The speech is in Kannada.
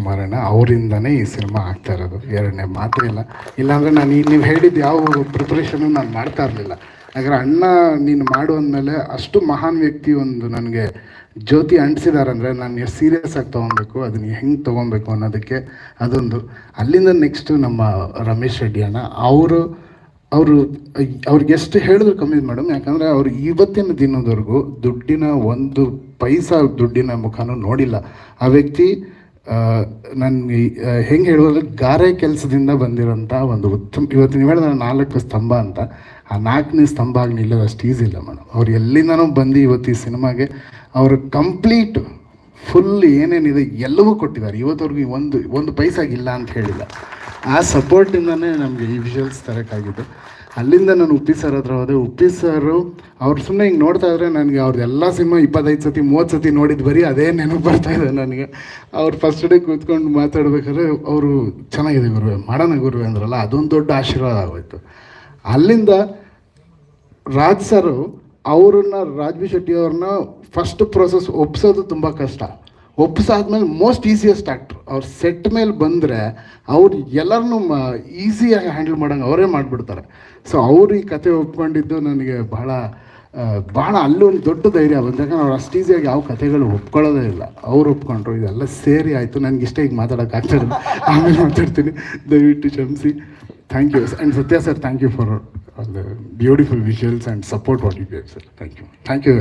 ರಾಜ್ಕುಮಾರಣ್ಣ ಅವರಿಂದನೇ ಈ ಸಿನಿಮಾ ಆಗ್ತಾ ಇರೋದು. ಎರಡನೇ ಮಾತ್ರ ಇಲ್ಲ. ಇಲ್ಲಾಂದರೆ ನಾನು ಈ ನೀವು ಹೇಳಿದ ಯಾವ ಪ್ರಿಪ್ರೇಷನು ನಾನು ಮಾಡ್ತಾ ಇರಲಿಲ್ಲ. ಯಾಕಂದ್ರೆ ಅಣ್ಣ ನೀನು ಮಾಡು ಅಂದಮೇಲೆ ಅಷ್ಟು ಮಹಾನ್ ವ್ಯಕ್ತಿ ಒಂದು ನನಗೆ ಜ್ಯೋತಿ ಅಂಟಿಸಿದಾರಂದರೆ ನಾನು ಎಷ್ಟು ಸೀರಿಯಸ್ ಆಗಿ ತೊಗೊಬೇಕು ಅದನ್ನ ಹೆಂಗೆ ತೊಗೊಬೇಕು ಅನ್ನೋದಕ್ಕೆ ಅದೊಂದು. ಅಲ್ಲಿಂದ ನೆಕ್ಸ್ಟು ನಮ್ಮ ರಮೇಶ್ ರೆಡ್ಡಿ ಅಣ್ಣ, ಅವರು ಅವರು, ಅವ್ರಿಗೆ ಎಷ್ಟು ಹೇಳಿದ್ರು ಕಮ್ಮಿ ಮೇಡಮ್. ಯಾಕಂದರೆ ಅವ್ರು ಇವತ್ತಿನ ದಿನದವರೆಗೂ ದುಡ್ಡಿನ ಒಂದು ಪೈಸಾ ದುಡ್ಡಿನ ಮುಖನೂ ನೋಡಿಲ್ಲ. ಆ ವ್ಯಕ್ತಿ ನನಗೆ ಹೆಂಗೆ ಹೇಳೋದ್ರೆ ಗಾರೆ ಕೆಲಸದಿಂದ ಬಂದಿರೋಂಥ ಒಂದು ಉತ್ತಮ, ಇವತ್ತು ನೀವು ಹೇಳಿದ್ರೆ ನಾಲ್ಕು ಸ್ತಂಭ ಅಂತ. ಆ ನಾಲ್ಕನೇ ಸ್ತಂಭ ಆಗಿ ನಿಲ್ಲೋದು ಅಷ್ಟು ಈಸಿ ಇಲ್ಲ ಮೇಡಮ್ ಅವ್ರು ಎಲ್ಲಿಂದನೂ ಬಂದು ಇವತ್ತು ಈ ಸಿನಿಮಾಗೆ ಅವರು ಕಂಪ್ಲೀಟ್ ಫುಲ್ ಏನೇನಿದೆ ಎಲ್ಲವೂ ಕೊಟ್ಟಿದ್ದಾರೆ. ಇವತ್ತವ್ರಿಗೆ ಒಂದು ಒಂದು ಪೈಸಾಗಿಲ್ಲ ಅಂತ ಹೇಳಿಲ್ಲ. ಆ ಸಪೋರ್ಟಿಂದನೇ ನಮಗೆ ಈ ವಿಷುವಲ್ಸ್ ತರೋಕ್ಕಾಗಿದ್ದು ಅಲ್ಲಿಂದ ನಾನು ಉಪ್ಪಿ ಸರ್ ಹತ್ರ ಹೋದೆ. ಉಪ್ಪಿ ಸರು ಅವ್ರು ಸುಮ್ಮನೆ ಹಿಂಗೆ ನೋಡ್ತಾ ಇದ್ರೆ ನನಗೆ ಅವ್ರದ್ದು ಎಲ್ಲ ಸಿನಿಮಾ ಇಪ್ಪತ್ತೈದು ಸತಿ, ಮೂವತ್ತು ಸತಿ ನೋಡಿದ್ದು ಬರೀ ಅದೇ ನೆನಪು ಬರ್ತಾ ಇದೆ ನನಗೆ. ಅವ್ರು ಫಸ್ಟ್ ಡೇ ಕೂತ್ಕೊಂಡು ಮಾತಾಡ್ಬೇಕಾದ್ರೆ ಅವರು ಚೆನ್ನಾಗಿದೆ ಗುರುವೆ, ಮಾಡೋಣ ಗುರುವೆ ಅಂದ್ರಲ್ಲ, ಅದೊಂದು ದೊಡ್ಡ ಆಶೀರ್ವಾದ ಆಗೋಯ್ತು. ಅಲ್ಲಿಂದ ರಾಜ್ ಸರು ಅವ್ರನ್ನ ರಾಜ್ವಿ ಶೆಟ್ಟಿ ಅವ್ರನ್ನ ಫಸ್ಟ್ ಪ್ರೋಸೆಸ್ ಒಪ್ಸೋದು ತುಂಬ ಕಷ್ಟ. ಒಪ್ಸಾದ್ಮೇಲೆ ಮೋಸ್ಟ್ ಈಸಿಯೆಸ್ಟ್ ಆ್ಯಕ್ಟ್ರ್ ಅವ್ರು ಸೆಟ್ ಮೇಲೆ ಬಂದರೆ ಅವ್ರು ಎಲ್ಲರನ್ನೂ ಈಸಿಯಾಗಿ ಹ್ಯಾಂಡಲ್ ಮಾಡೋಂಗೆ ಅವರೇ ಮಾಡಿಬಿಡ್ತಾರೆ. ಸೊ ಅವರು ಈ ಕತೆ ಒಪ್ಕೊಂಡಿದ್ದು ನನಗೆ ಬಹಳ ಭಾಳ ಅಲ್ಲೊಂದು ದೊಡ್ಡ ಧೈರ್ಯ ಬಂದ ಯಾಕಂದ್ರೆ ಅವ್ರು ಅಷ್ಟು ಈಸಿಯಾಗಿ ಯಾವ ಕಥೆಗಳು ಒಪ್ಕೊಳ್ಳೋದೇ ಇಲ್ಲ. ಅವ್ರು ಒಪ್ಕೊಂಡ್ರು, ಇದೆಲ್ಲ ಸೇರಿ ಆಯಿತು. ನನಗೆ ಇಷ್ಟ ಈಗ ಮಾತಾಡೋಕ್ಕಾಗ್ತದೆ ಆಮೇಲೆ ಮಾತಾಡ್ತೀನಿ. ದಯವಿಟ್ಟು ಕ್ಷಮಿಸಿ. Thank you and Satya sir thank you for the beautiful visuals and support what you gave sir thank you thank you